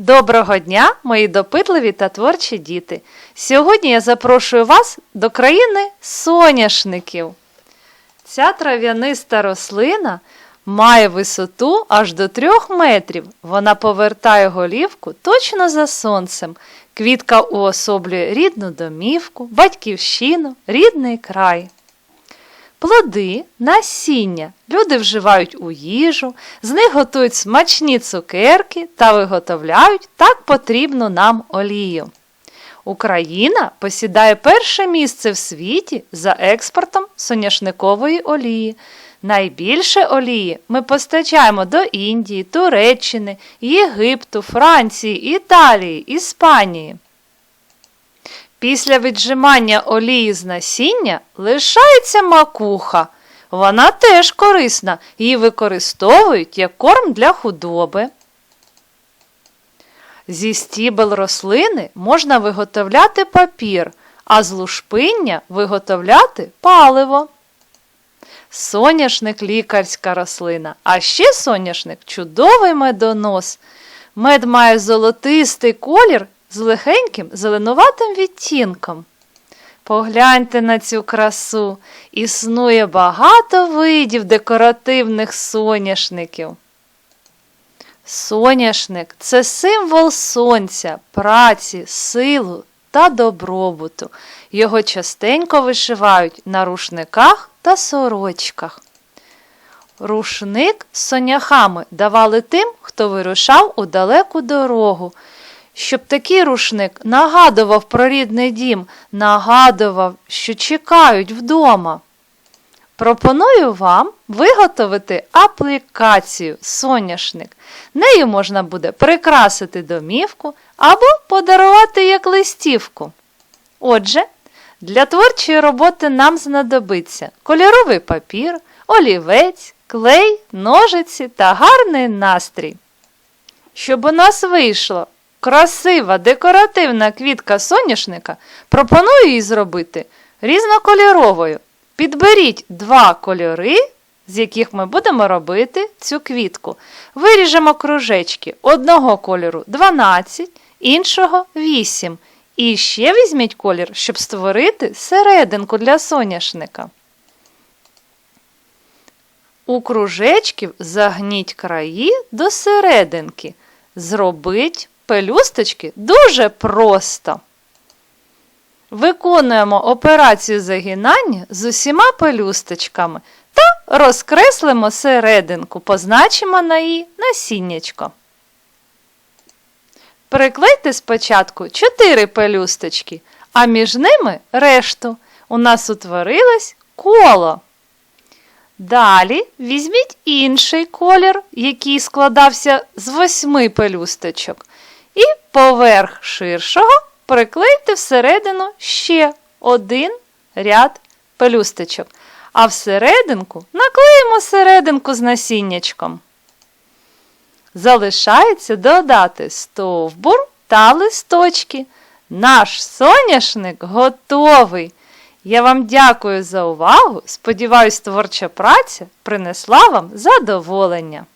Доброго дня, мої допитливі та творчі діти! Сьогодні я запрошую вас до країни соняшників. Ця трав'яниста рослина має висоту аж до трьох метрів. Вона повертає голівку точно за сонцем. Квітка уособлює рідну домівку, батьківщину, рідний край. Плоди, насіння люди вживають у їжу, з них готують смачні цукерки та виготовляють так потрібну нам олію. Україна посідає перше місце в світі за експортом соняшникової олії. Найбільше олії ми постачаємо до Індії, Туреччини, Єгипту, Франції, Італії, Іспанії. Після віджимання олії з насіння лишається макуха. Вона теж корисна, її використовують як корм для худоби. Зі стібел рослини можна виготовляти папір, а з лушпиння виготовляти паливо. Соняшник лікарська рослина, а ще соняшник чудовий медонос. Мед має золотистий колір з легеньким зеленуватим відтінком. Погляньте на цю красу. Існує багато видів декоративних соняшників. Соняшник це символ сонця, праці, силу та добробуту. Його частенько вишивають на рушниках та сорочках. Рушник з соняхами давали тим, хто вирушав у далеку дорогу. Щоб такий рушник нагадував про рідний дім, нагадував, що чекають вдома. Пропоную вам виготовити аплікацію соняшник. Нею можна буде прикрасити домівку або подарувати як листівку. Отже, для творчої роботи нам знадобиться кольоровий папір, олівець, клей, ножиці та гарний настрій. Щоб у нас вийшло красива декоративна квітка соняшника, пропоную її зробити різнокольоровою. Підберіть два кольори, з яких ми будемо робити цю квітку. Виріжемо кружечки одного кольору 12, іншого 8. І ще візьміть колір, щоб створити серединку для соняшника. У кружечків загніть краї до серединки. Зробіть пелюсточки дуже просто. Виконуємо операцію загинання з усіма пелюсточками та розкреслимо серединку, позначимо на її насіннячко. Приклейте спочатку 4 пелюсточки, а між ними решту. У нас утворилось коло. Далі візьміть інший колір, який складався з восьми пелюсточок, і поверх ширшого приклейте всередину ще один ряд пелюсточок, а всерединку наклеїмо серединку з насіннячком. Залишається додати стовбур та листочки. Наш соняшник готовий. Я вам дякую за увагу. Сподіваюсь, творча праця принесла вам задоволення.